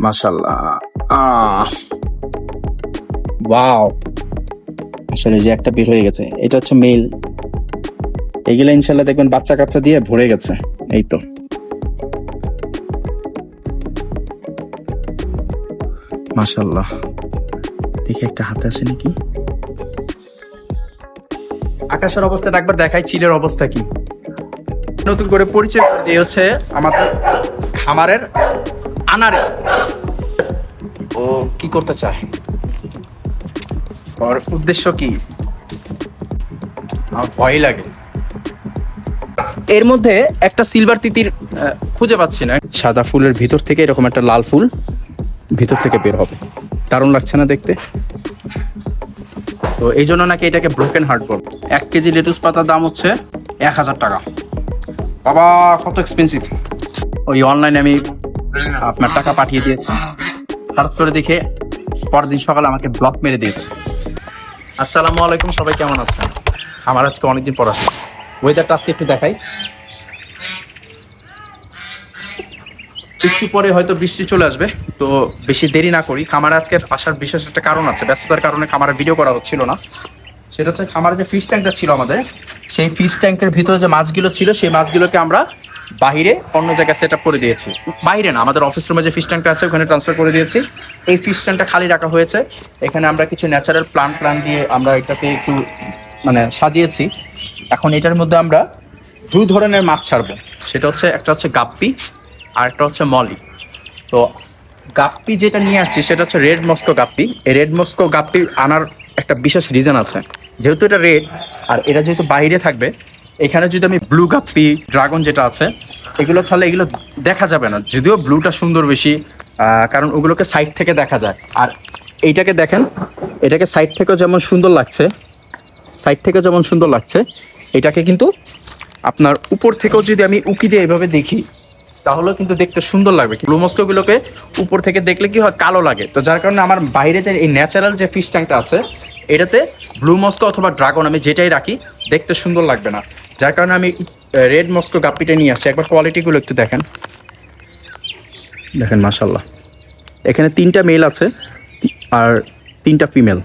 মাশাল্লাহ ওয়াও। আসলে যে একটা বের হয়ে গেছে এটা হচ্ছে মেল এগুলো ইনশাল্লাহ দেখবেন বাচ্চা কাচ্চা দিয়ে ভরে গেছে এই তো। মাশাল্লাহ দেখি একটা হাতে আছে নাকি? আকাশের অবস্থাটা একবার দেখাই চিলের অবস্থা কি? নতুন করে পরিচয় দিয়ে হচ্ছে আমাদের খামারের আনারে কি করতে চায়? ওর উদ্দেশ্য কি? আমার ভয় লাগে। এর মধ্যে একটা সিলভার তিতির খুঁজে পাচ্ছি না। সাদা ফুলের ভিতর থেকে এরকম একটা লাল ফুল ভিতর থেকে বের হবে। দারুণ লাগছে না দেখতে? তো এই জন্য নাকি এটাকে ব্রোকেন হার্ট বল। এক কেজি লেটুস পাতার দাম হচ্ছে এক হাজার টাকা। বাবা কত এক্সপেন্সিভ ওই অনলাইনে আমি আপনার টাকা পাঠিয়ে দিয়েছি। হঠাৎ করে দেখে পরদিন সকালে আমাকে ব্লক মেরে দিয়েছে। আসসালামু আলাইকুম, সবাই কেমন আছেন? আমার আজকে অনেকদিন পর আসছে ওয়েদারটা আজকে একটু দেখাই। একটু পরে হয়তো বৃষ্টি চলে আসবে, তো বেশি দেরি না করি। খামারে আজকে আসার বিশেষ একটা কারণ আছে। ব্যস্ততার কারণে খামারে ভিডিও করা হচ্ছিল না। সেটা হচ্ছে খামারে যে ফিশ ট্যাঙ্কটা ছিল আমাদের, সেই ফিশ ট্যাঙ্কের ভিতরে যে মাছগুলো ছিল, সেই মাছগুলোকে আমরা বাইরে অন্য জায়গায় সেট করে দিয়েছি। বাইরে না, আমাদের অফিস রুমে যে ফিশ ট্যাঙ্কটা আছে, ওখানে ট্রান্সফার করে দিয়েছি। এই ফিশ ট্যাঙ্কটা খালি রাখা হয়েছে। এখানে আমরা কিছু ন্যাচারাল প্লান্ট প্লান্ট দিয়ে আমরা এটাকে একটু মানে সাজিয়েছি। এখন এটার মধ্যে আমরা দু ধরনের মাছ ছাড়বো। সেটা হচ্ছে, একটা হচ্ছে গাপ্পি আর একটা হচ্ছে মলি। তো গাপ্পি যেটা নিয়ে আসছি, সেটা হচ্ছে রেড মস্কো গাপ্পি। এই রেড মস্কো গাপ্পি আনার একটা বিশেষ রিজন আছে। যেহেতু এটা রেড আর এটা যেহেতু বাইরে থাকবে এখানে যদি আমি ব্লু গাপ্পি ড্রাগন যেটা আছে, এগুলো ছাড়লে এগুলো দেখা যাবে না। যদিও ব্লুটা সুন্দর বেশি কারণ ওগুলোকে সাইড থেকে দেখা যায়। আর এইটাকে দেখেন, এটাকে সাইড থেকেও যেমন সুন্দর লাগছে সাইড থেকে যেমন সুন্দর লাগছে, এটাকে কিন্তু আপনার উপর থেকেও যদি আমি উকি দিয়ে এভাবে দেখি, তাহলেও কিন্তু দেখতে সুন্দর লাগবে। ব্লু মস্কোগুলোকে উপর থেকে দেখলে কি হয়, কালো লাগে। তো যার কারণে আমার বাইরে যে এই ন্যাচারাল যে ফিশ ট্যাঙ্কটা আছে এটাতে ব্লু মস্কো অথবা ড্রাগন আমি যেটাই রাখি, দেখতে সুন্দর লাগবে না। যার কারণে আমি রেড মস্কো গাপ্পিটা নিয়ে আসছি। একবার কোয়ালিটিগুলো একটু দেখেন। দেখেন মাসাল্লাহ এখানে তিনটা মেল আছে, আর তিনটা ফিমেল।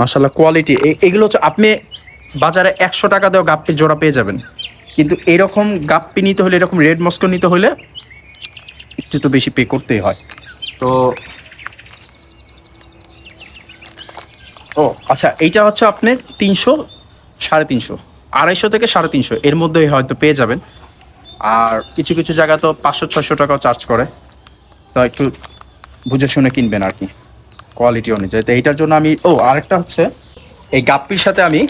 মাসাল্লাহ কোয়ালিটি। এগুলো হচ্ছে, আপনি বাজারে একশো টাকা দেওয়া গাপ্পি জোড়া পেয়ে যাবেন। কিন্তু এরকম গাপ্পি নিতে হলে, এরকম রেড মস্কো নিতে হলে, একটু তো বেশি পে করতেই হয়। তো ও আচ্ছা এইটা হচ্ছে আপনি তিনশো, সাড়ে তিনশো, আড়াইশো থেকে সাড়ে তিনশো, এর মধ্যেই হয়তো পেয়ে যাবেন। আর কিছু কিছু জায়গা তো পাঁচশো, ছয়শো টাকাও চার্জ করে। তো একটু বুঝে শুনে কিনবেন আর কি কোয়ালিটি অনুযায়ী। তো এইটার জন্য আমি, ও, আরেকটা হচ্ছে, এই গাপ্পির সাথে আমি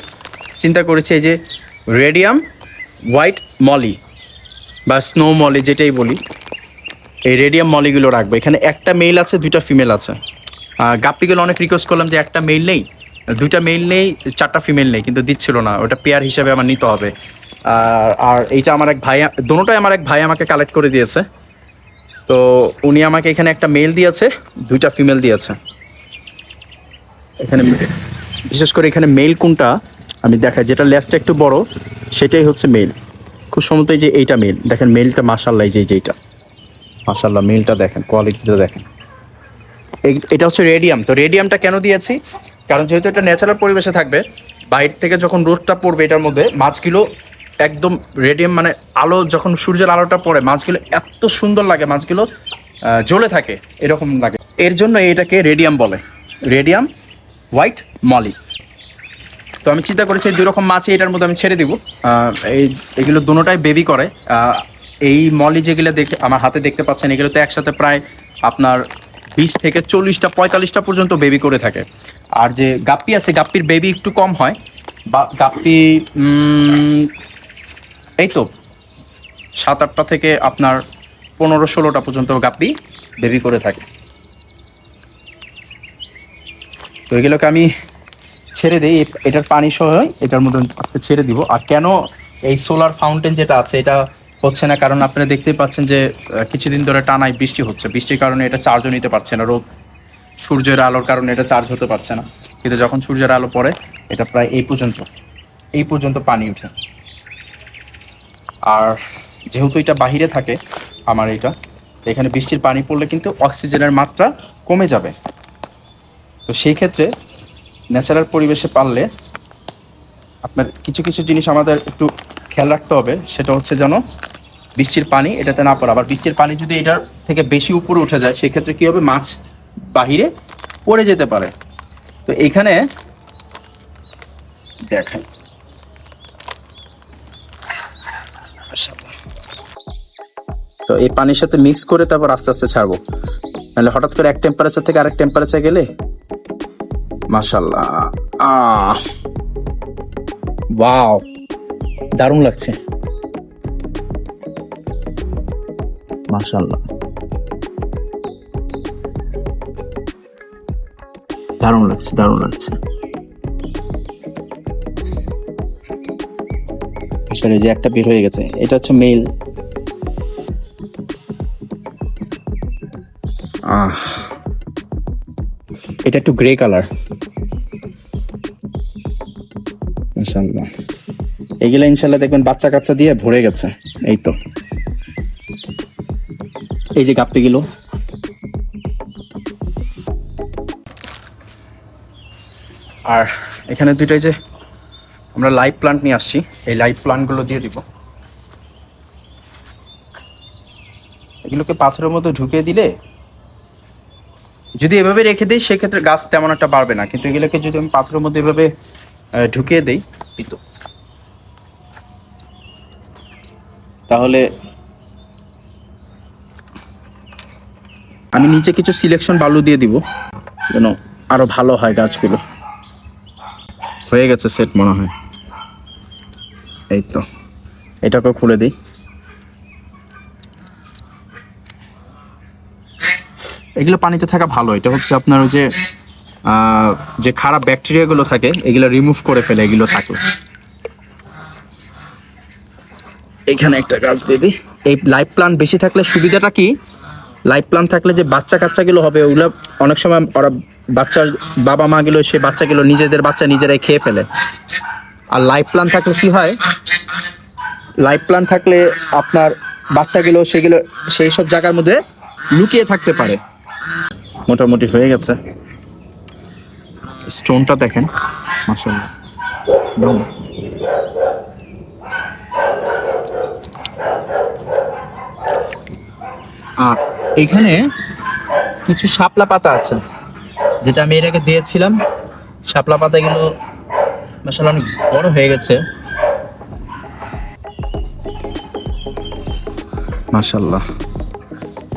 চিন্তা করেছি, এই যে রেডিয়াম হোয়াইট মলি বা স্নো মলি যেটাই বলি, এই রেডিয়াম মলিগুলো রাখব। এখানে একটা মেল আছে, দুইটা ফিমেল আছে। গাপ্পিগুলো অনেক রিকোয়েস্ট করলাম যে একটা মেল নেই দুইটা মেল নেই, চারটা ফিমেল নেই, কিন্তু দিচ্ছিল না। ওটা পেয়ার হিসাবে আমার নিতে হবে। আর এইটা আমার এক ভাই, দোনোটাই আমার এক ভাই আমাকে কালেক্ট করে দিয়েছে। তো উনি আমাকে এখানে একটা মেল দিয়েছে, দুইটা ফিমেল দিয়েছে। এখানে বিশেষ করে এখানে মেল কোনটা, আমি দেখাই, যেটা লেসটা একটু বড়, সেটাই হচ্ছে মেল খুব সম্ভবত এই যে এইটা মেল দেখেন মেলটা মাসাল্লাহ যে, এই যে এইটা। মাসাল্লাহ মেলটা দেখেন কোয়ালিটিটা দেখেন। এটা হচ্ছে রেডিয়াম তো রেডিয়ামটা কেন দিয়েছি? কারণ যেহেতু এটা ন্যাচারাল পরিবেশে থাকবে, বাইরে থেকে যখন রোদটা পড়বে এটার মধ্যে, মাছগুলো একদম রেডিয়াম মানে আলো, যখন সূর্যের আলোটা পড়ে, মাছগুলো এত সুন্দর লাগে, মাছগুলো জ্বলে থাকে, এরকম লাগে। এর জন্য এটাকে রেডিয়াম বলে। রেডিয়াম হোয়াইট মলি তো আমি চিন্তা করেছি দুই রকম মাছই এটার মধ্যে আমি ছেড়ে দিব। এই, এগুলো দুটোটাই বেবি করে। এই মলি যেগুলো দেখে, আমার হাতে দেখতে পাচ্ছেন, এগুলো তো একসাথে প্রায় আপনার বিশ থেকে চল্লিশটা, পঁয়তাল্লিশটা পর্যন্ত বেবি করে থাকে। আর যে গাপ্পি আছে, গাপ্পির বেবি একটু কম হয়, বা গাপ্পি এই তো, সাত, আটটা থেকে আপনার পনেরো, ষোলোটা পর্যন্ত গাপ্পি বেবি করে থাকে। তো এগুলোকে আমি ছেড়ে দিই, এটার পানি সহ এটার মধ্যে আজকে ছেড়ে দিব। আর কেন এই সোলার ফাউন্টেন যেটা আছে, এটা হচ্ছে না, কারণ আপনারা দেখতেই পাচ্ছেন যে কিছুদিন ধরে টানাই বৃষ্টি হচ্ছে। বৃষ্টির কারণে এটা চার্জও নিতে পারছে না। রোদ সূর্যের আলোর কারণে এটা চার্জ হতে পারছে না। কিন্তু যখন সূর্যের আলো পড়ে, এটা প্রায় এই পর্যন্ত এই পর্যন্ত পানি উঠে। আর যেহেতু এটা বাহিরে থাকে আমার এটা, এখানে বৃষ্টির পানি পড়লে কিন্তু অক্সিজেনের মাত্রা কমে যাবে। তো সেই ক্ষেত্রে ন্যাচারাল পরিবেশে পারলে আপনার কিছু কিছু জিনিস আমাদের একটু খেয়াল রাখতে হবে। সেটা হচ্ছে যেন বৃষ্টির পানি, এটাতে না পড়ে। আবার বৃষ্টির পানি যদি এটার থেকে বেশি উপরে উঠে যায়, সেক্ষেত্রে কি হবে? মাছ বাহিরে পড়ে যেতে পারে। তো দেখাই মাশাআল্লাহ। তো এই পানির সাথে মিক্স করে তারপর আস্তে আস্তে ছাড়বো। নাহলে হঠাৎ করে এক টেম্পারেচার থেকে আরেক টেম্পারেচার গেলে? মাশাল্লাহ আহ। ওয়াও দারুণ লাগছে। মাশাল্লাহ দারুণ লাগছে দারুণ লাগছে। আসলে যে একটা বের হয়ে গেছে এটা হচ্ছে মেল আহ। এটা একটু গ্রে কালার ইনশাল্লাহ এগুলো ইনশাল্লাহ দেখবেন বাচ্চা কাচ্চা দিয়ে ভরে গেছে। এই তো। এই যে গাপ্পিগুলো আর এখানে দুইটাই যে আমরা লাইভ প্লান্ট নিয়ে আসছি, এই লাইভ প্লান্টগুলো দিয়ে দিব। এগুলোকে পাথরের মধ্যে ঢুকিয়ে দিলে যদি এভাবে রেখে দিই, সেক্ষেত্রে গাছ তেমন একটা বাড়বে না। কিন্তু এগুলোকে যদি আমি পাথরের মধ্যে এভাবে ঢুকিয়ে দিই এই তো। তাহলে আমি নিচে কিছু সিলেকশন বালু দিয়ে দিব, যেন আরও ভালো হয় গাছগুলো। হয়ে গেছে সেট মনে হয়। এই তো। এটাকে খুলে দিই। এগুলো পানিতে থাকা ভালো। এটা হচ্ছে আপনার ওই যে যে খারাপ ব্যাকটেরিয়াগুলো থাকে, এগুলো রিমুভ করে ফেলে, এগুলো থাকলে এখানে একটা গাছ দিয়ে দিই। এই লাইফ প্লান্ট বেশি থাকলে সুবিধাটা কি? লাইফ প্লান্ট থাকলে যে বাচ্চা কাচ্চাগুলো হবে, ওগুলো অনেক সময় ওরা বাচ্চার বাবা মা গুলো সে বাচ্চাগুলো নিজেদের বাচ্চা নিজেরাই খেয়ে ফেলে। আর লাইফ প্লান্ট থাকলে কি হয়? লাইফ প্লান্ট থাকলে আপনার বাচ্চাগুলো সেগুলো, সেই সব জায়গার মধ্যে লুকিয়ে থাকতে পারে। মোটামুটি হয়ে গেছে। স্টোনটা দেখেন মাসাল্লাহ। আর এখানে কিছু শাপলা পাতা আছে, যেটা আমি এর আগে দিয়েছিলাম। শাপলা পাতাগুলো মাসাল্লাহ অনেক বড় হয়ে গেছে। মাশাল্লাহ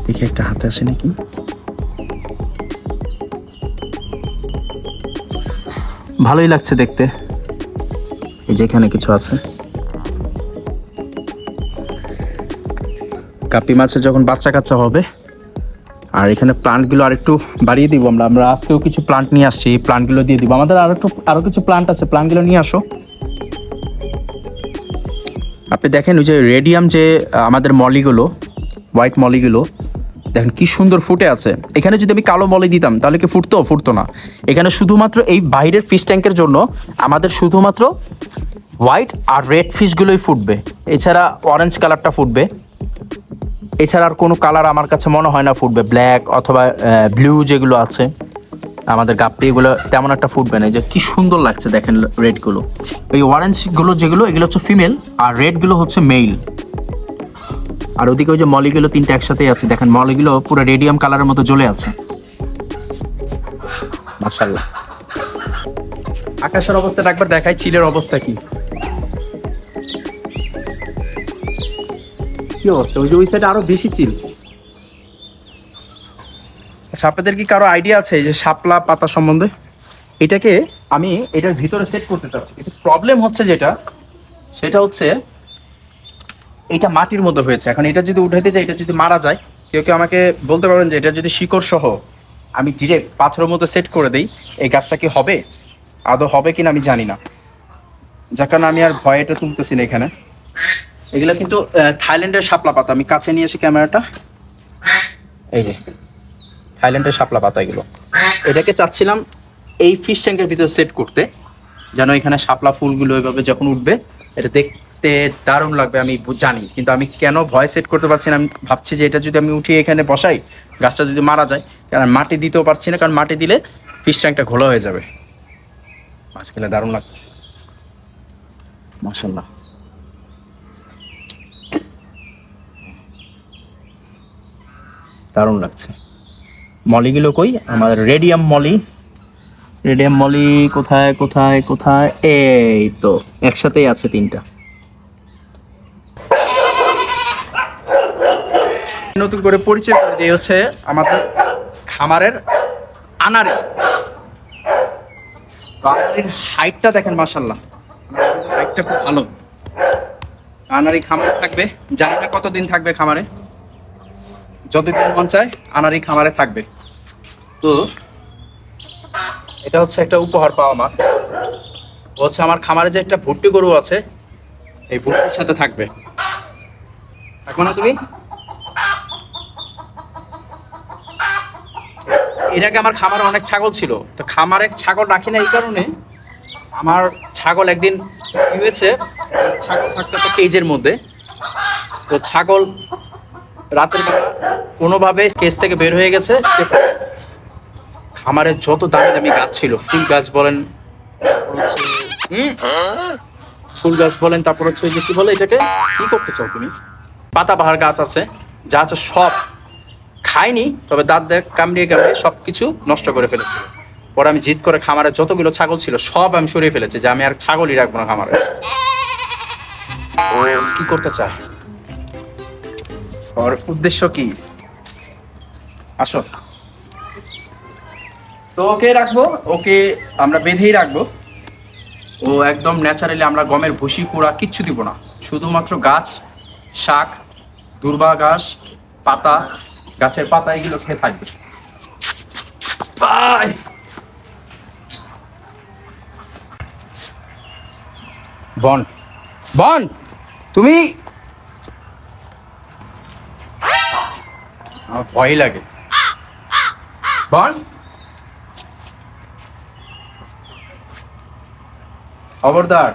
দেখি একটা হাতে আসে নাকি। ভালোই লাগছে দেখতে। এই যে এখানে কিছু আছে। কাপি মাছের যখন বাচ্চা কাচ্চা হবে, আর এখানে প্লান্টগুলো আরেকটু বাড়িয়ে দিব আমরা। আমরা আজকেও কিছু প্লান্ট নিয়ে আসছি, এই প্লান্টগুলো দিয়ে দিব। আমাদের আরও একটু, আরও কিছু প্লান্ট আছে প্লান্টগুলো নিয়ে আসো। আপনি দেখেন ওই যে রেডিয়াম যে আমাদের মলিগুলো হোয়াইট মলিগুলো দেখেন কি সুন্দর ফুটে আছে। এখানে যদি আমি কালো মলি দিতাম, তাহলে কি ফুটতো? ফুটতো না। এখানে শুধুমাত্র এই বাইরের ফিশ ট্যাঙ্কের জন্য আমাদের শুধুমাত্র হোয়াইট আর রেড ফিশগুলোই ফুটবে। এছাড়া অরেঞ্জ কালারটা ফুটবে। এছাড়া আর কোনো কালার আমার কাছে মনে হয় না ফুটবে। ব্ল্যাক অথবা ব্লু যেগুলো আছে, আমাদের গাপ্পি এগুলো তেমন একটা ফুটবে না। যে কী সুন্দর লাগছে দেখেন রেডগুলো এই অরেঞ্জগুলো যেগুলো, এগুলো হচ্ছে ফিমেল আর রেডগুলো হচ্ছে মেল আর ওদিকে ওই যে মলিগুলো তিনটে একসাথে আছে দেখেন মলিগুলো পুরো রেডিয়াম কালারের মতো জ্বলে আছে। মাশাল্লাহ আকাশের অবস্থাটা একবার দেখাই চিলের অবস্থা কি? কি অবস্থা? ওই যে ওই সাইডে আরও বেশি চিল। আচ্ছা আপনাদের কি কারও আইডিয়া আছে যে শাপলা পাতা সম্বন্ধে? এটাকে আমি এটার ভিতরে সেট করতে চাচ্ছি। কিন্তু প্রবলেম হচ্ছে যেটা সেটা হচ্ছে এটা মাটির মধ্যে হয়েছে। এখন এটা যদি উঠাইতে যাই এটা যদি মারা যায়, কেউ কেউ আমাকে বলতে পারবেন যে এটা যদি শিকড় সহ আমি ডিরেক্ট পাথরের মধ্যে সেট করে দিই, এই গাছটা কি হবে? আদৌ হবে কিনা আমি জানি না। যার কারণে আমি আর ভয় এটা তুলতেছি না এখানে। এগুলো কিন্তু থাইল্যান্ডের শাপলা পাতা। আমি কাছে নিয়ে এসে ক্যামেরাটা, এই যে, থাইল্যান্ডের শাপলা পাতা এগুলো। এটাকে চাচ্ছিলাম এই ফিশ ট্যাঙ্কের ভিতরে সেট করতে, যেন এখানে শাপলা ফুলগুলো এভাবে যখন উঠবে, এটা দেখ দেখতে দারুণ লাগবে, আমি জানি। কিন্তু আমি কেন ভয় সেট করতে পারছি না? আমি ভাবছি যে এটা যদি আমি উঠিয়ে এখানে বসাই, গাছটা যদি মারা যায়, কারণ মাটি দিতেও পারছি না, কারণ মাটি দিলে ফিশ ট্যাঙ্কটা ঘোলা হয়ে যাবে। মাছ খেলে দারুণ লাগতেছে। মাসাল্লাহ দারুণ লাগছে। মলিগুলো কই? আমার রেডিয়াম মলি। রেডিয়াম মলি কোথায় কোথায় কোথায়? এই তো, একসাথেই আছে তিনটা। নতুন করে পরিচয় করে দিয়ে হচ্ছে আমাদের খামারের আনারি তো হাইটটা দেখেন মাসাল্লাহ হাইটটা খুব ভালো। আনারি খামারে থাকবে, জানি না কতদিন থাকবে খামারে। যতদিন মন চায় আনারি খামারে থাকবে। তো এটা হচ্ছে একটা উপহার পাওয়া আমার। হচ্ছে আমার খামারে যে একটা ভুট্টি গরু আছে, এই ভুট্টির সাথে থাকবে। থাকবে না তুমি? এর আগে আমার খামারে অনেক ছাগল ছিল। তো খামারে ছাগল রাখি না এই কারণে আমার ছাগল একদিন হয়েছে, ছাগল থাকতে একটা কেজের মধ্যে। তো ছাগল রাতের বেলা কোনোভাবে কেস থেকে বের হয়ে গেছে। খামারের যত দামি দামি গাছ ছিল, ফুল গাছ বলেন ফুল গাছ বলেন, তারপর হচ্ছে যে কি বলে এটাকে? কি করতে চাও তুমি? পাতাবাহার গাছ আছে, যা আছে সব খাইনি তবে দাঁত কামড়িয়ে কামড়িয়ে সব কিছু নষ্ট করে ফেলেছে। পরে আমি জিদ করে খামারে যতগুলো ছাগল ছিল, সব আমি সরিয়ে ফেলেছি যে আমি আর ছাগলই রাখব না খামারে। কি করতে চায়? ওর উদ্দেশ্য কি? আসো। তো ওকে রাখব, ওকে আমরা বেঁধেই রাখব। ও একদম ন্যাচারালি আমরা গমের ভুসি, কুড়া কিচ্ছু দিব না। শুধুমাত্র গাছ, শাক, দুর্বা ঘাস পাতা গাছের পাতা এগুলো খেয়ে থাকবে। বাই! বন বন তুমি? আমার ভয় লাগে। বল খবরদার।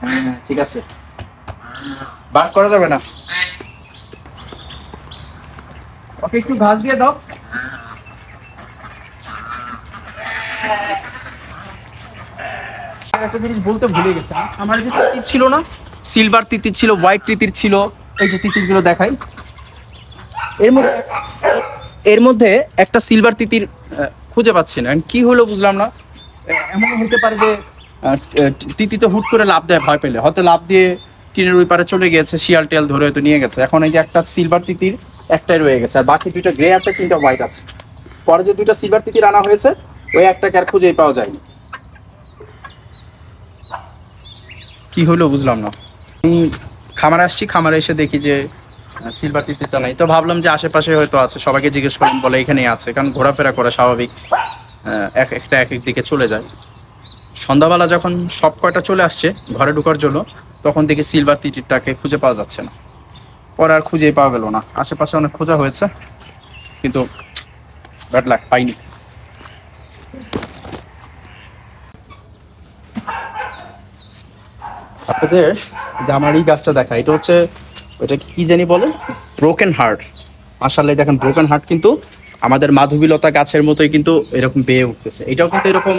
হ্যাঁ, ঠিক আছে। বার করা যাবে না। ওকে একটু ঘাস দিয়ে দাও। একটা জিনিস বলতে ভুলে গেছি। আমার যে তিতির ছিল না সিলভার তিতির ছিল হোয়াইট তিতির ছিল, এই যে তিতিরগুলো দেখাই। এর মধ্যে এর মধ্যে একটা সিলভার তিতির খুঁজে পাচ্ছি না। কি হলো বুঝলাম না। এমন হতে পারে যে তিতি তো হুট করে লাভ দেয়, ভয় পেলে। হয়তো লাভ দিয়ে টিনের ওই পারে চলে গিয়েছে, শিয়াল টিয়াল ধরে হয়তো নিয়ে গেছে। এখন এই যে একটা সিলভার তিতির একটাই রয়ে গেছে। আর বাকি দুইটা গ্রে আছে, তিনটা হোয়াইট আছে। পরে যে দুইটা সিলভার তিতির আনা হয়েছে, ওই একটাকে আর খুঁজেই পাওয়া যায়নি। কি হলো বুঝলাম না। আমি খামারে আসছি, খামারে এসে দেখি যে সিলভার তিতিরটা নাই। তো ভাবলাম যে আশেপাশে হয়তো আছে, সবাইকে জিজ্ঞেস করলাম, বলে এখানেই আছে। কারণ ঘোরাফেরা করা স্বাভাবিক এক একটা এক এক দিকে চলে যায়। সন্ধ্যাবেলা যখন সব কয়টা চলে আসছে, ঘরে ঢোকার জন্য, তখন দেখি সিলভার তিতিরটাকে খুঁজে পাওয়া যাচ্ছে না। পরে আর খুঁজেই পাওয়া গেল না। আশেপাশে অনেক খোঁজা হয়েছে কিন্তু ব্যাড লাক পাইনি। আপনাদের এই গাছটা দেখা এটা হচ্ছে ওটা কি জানি বলে? ব্রোকেন হার্ট আসলে দেখেন ব্রোকেন হার্ট কিন্তু আমাদের মাধবীলতা গাছের মতোই কিন্তু এরকম বেয়ে উঠতেছে। এটাও কিন্তু এরকম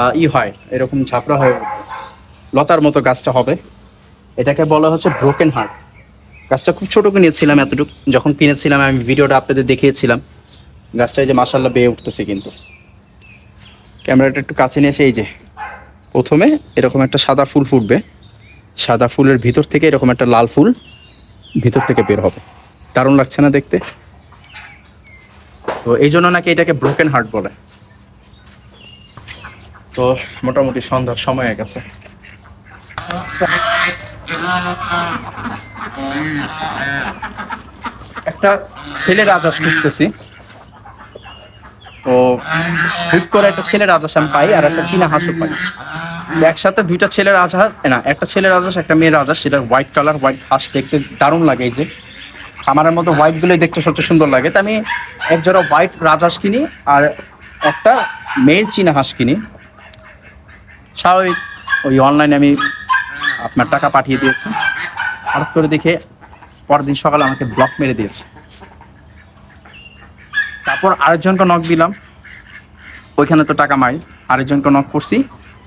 আহ, ই হয় এরকম ঝাপড়া হয়ে লতার মতো গাছটা হবে। এটাকে বলা হচ্ছে ব্রোকেন হার্ট গাছটা খুব ছোট কিনেছিলাম এতটুকু। যখন কিনেছিলাম, আমি ভিডিওটা আপনাদের দেখিয়েছিলাম। গাছটা এই যে মাসাল্লাহ বেয়ে উঠতেছে কিন্তু। ক্যামেরাটা একটু কাছে নিয়ে এসে এই যে। প্রথমে এরকম একটা সাদা ফুল ফুটবে। সাদা ফুলের ভিতর থেকে এরকম একটা লাল ফুল ভিতর থেকে বের হবে। দারুণ লাগছে না দেখতে? তো এই জন্য নাকি এটাকে ব্রোকেন হার্ট বলে। তো মোটামুটি সন্ধ্যার সময় গেছে। একটা ছেলে রাজাস খুঁজতেছি। তো হুট করে একটা ছেলের রাজাস আমি পাই আর একটা চীনা হাঁসও পাই। একসাথে দুইটা ছেলের রাজহাঁস না, একটা ছেলের রাজহাঁস একটা মেয়ের রাজহাঁস সেটা হোয়াইট কালার, হোয়াইট হাঁস দেখতে দারুণ লাগে এই যে। আমার মতো হোয়াইট গুলোই দেখতে সবচেয়ে সুন্দর লাগে। তো আমি এক জোড়া হোয়াইট রাজহাঁস কিনি আর একটা মেল চীনা হাঁস কিনি। স্বাভাবিক, ওই অনলাইনে আমি আপনার টাকা পাঠিয়ে দিয়েছি। হঠাৎ করে দেখে পরদিন সকালে আমাকে ব্লক মেরে দিয়েছে। তারপর আরেকজনকে নক দিলাম। ওইখানে তো টাকা মাই আরেকজনকে নক করছি।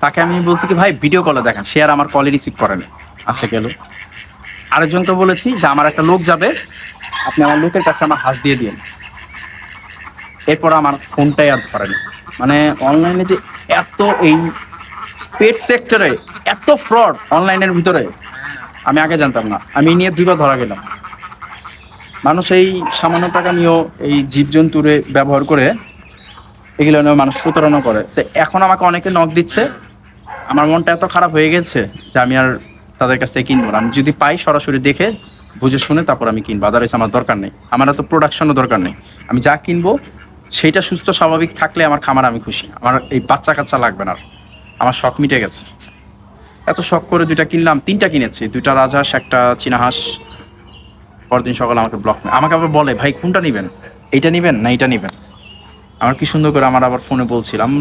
তাকে আমি বলছি কি, ভাই ভিডিও কলে দেখান, সে আর আমার কলে রিসিভ করেনি। আচ্ছা গেল। আরেকজনকে বলেছি যে, আমার একটা লোক যাবে, আপনি আমার লোকের কাছে আমার হাত দিয়ে দিন। এরপর আমার ফোনটাই আর ধরেনি। মানে অনলাইনে যে এত এই পেট সেক্টরে এত ফ্রড অনলাইনের ভিতরে আমি আগে জানতাম না। আমি নিয়ে দুইবার ধরা গেলাম মানুষ এই সামান্য টাকা নিয়েও এই জীবজন্তুরে ব্যবহার করে এগুলো নিয়ে মানুষ প্রতারণা করে। তো এখন আমাকে অনেকে নখ দিচ্ছে। আমার মনটা এত খারাপ হয়ে গেছে যে আমি আর তাদের কাছ থেকে কিনবো না। আমি যদি পাই সরাসরি দেখে, বুঝে শুনে তারপর আমি কিনবো। আদারওয়াইজ আমার দরকার নেই। আমার এত প্রোডাকশনও দরকার নেই। আমি যা কিনবো, সেইটা সুস্থ, স্বাভাবিক থাকলে আমার খামার আমি খুশি। আমার এই বাচ্চা কাচ্চা লাগবে না। আমার শখ মিটে গেছে। এত শখ করে দুইটা কিনলাম তিনটা কিনেছি। দুইটা রাজহাঁস একটা চীনা হাঁস পরদিন সকালে আমাকে ব্লক আমাকে আবার বলে ভাই কোনটা নেবেন? এইটা নেবেন না এইটা নেবেন? আমার কি সুন্দর করে আমার আবার ফোনে বলছিলাম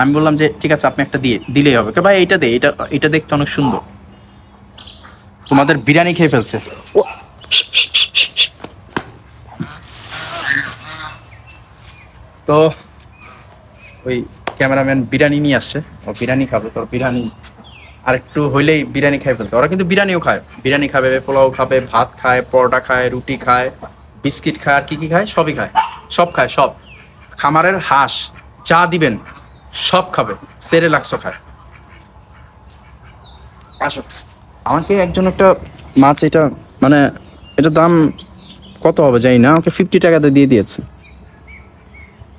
আমি বললাম যে ঠিক আছে আপনি একটা দিয়ে দিলেই হবে। কে ভাই এইটা দে এটা এটা দেখতে অনেক সুন্দর। তোমাদের বিরিয়ানি খেয়ে ফেলছে। তো ওই ক্যামেরাম্যান বিরিয়ানি নিয়ে আসছে। ও বিরিয়ানি খাবে তো বিরিয়ানি আর একটু হইলেই বিরিয়ানি খাই ফেলতো। ওরা কিন্তু বিরিয়ানিও খায়। বিরিয়ানি খাবে, পোলাও খাবে, ভাত খায়, পরোটা খায়, রুটি খায়, বিস্কিট খায়, আর কি কি খায়? সবই খায়। সব খায়, সব। খামারের হাঁস, যা দিবেন, সব খাবে। সেরে লাগছো খায়। আসো। আমাকে একজন একটা মাছ এটা মানে এটা দাম কত হবে জানি না ওকে ফিফটি টাকাতে দিয়ে দিয়েছে।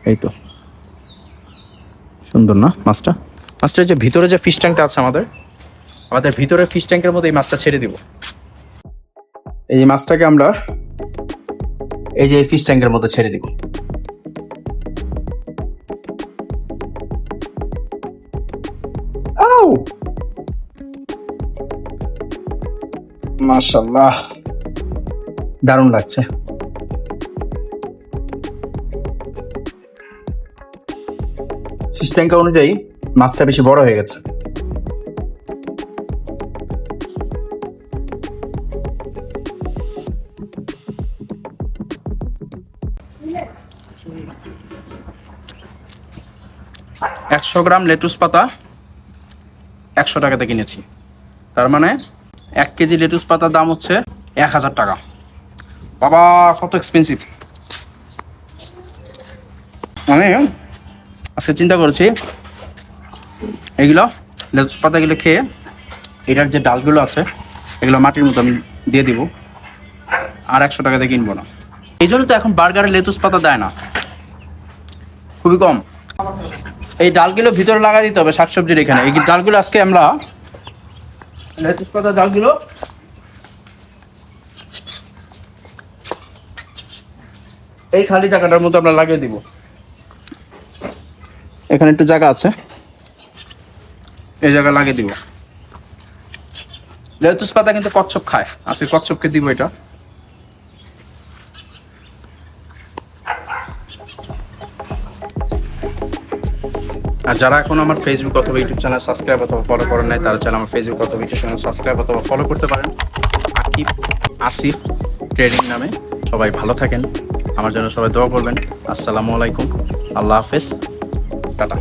এই তো। সুন্দর না মাছটা? মাছটার যে ভিতরে যে ফিশ ট্যাঙ্কটা আছে আমাদের আমাদের ভিতরে ফিশ ট্যাঙ্কের মধ্যে এই মাছটা ছেড়ে দিব। এই যে মাছটাকে আমরা এই যে ফিশ ট্যাঙ্কের মধ্যে ছেড়ে দিব। মাশাল্লাহ দারুণ লাগছে। ফিশ ট্যাঙ্ক অনুযায়ী মাছটা বেশি বড় হয়ে গেছে। একশো গ্রাম লেটুস পাতা একশো টাকাতে কিনেছি। তার মানে এক কেজি লেটুস পাতার দাম হচ্ছে এক হাজার টাকা। বাবা, কত এক্সপেন্সিভ আমি আজকে চিন্তা করেছি, এগুলো লেটুস পাতাগুলো খেয়ে এটার যে ডালগুলো আছে, এগুলো মাটির মতো আমি দিয়ে দিব, আর একশো টাকাতে কিনবো না। এই জন্য তো এখন বার্গারে লেটুস পাতা দেয় না। খুবই কম। এই ডালগুলো ভিতরে লাগাই দিতে হবে শাকসবজির এখানে। এই ডালগুলো আজকে আমরা লেটুস পাতা ডালগুলো এই খালি জায়গাটার মধ্যে আমরা লাগিয়ে দিব। এখানে একটু জায়গা আছে। এই জায়গা লাগিয়ে দিব। লেটুস পাতা কিন্তু কচ্ছপ খায়। আজকে কচ্ছপকে দিব এটা। আর যারা এখন আমার ফেসবুক অথবা ইউটিউব চ্যানেল সাবস্ক্রাইব অথবা ফলো করেন নাই, তারা চ্যানেল আমার ফেসবুক অথবা ইউটিউব চ্যানেল সাবস্ক্রাইব অথবা ফলো করতে পারেন। আকিব আসিফ ট্রেডিং নামে। সবাই ভালো থাকেন। আমার জন্য সবাই দোয়া করবেন। আসসালামু আলাইকুম। আল্লাহ হাফেজ। টাটা।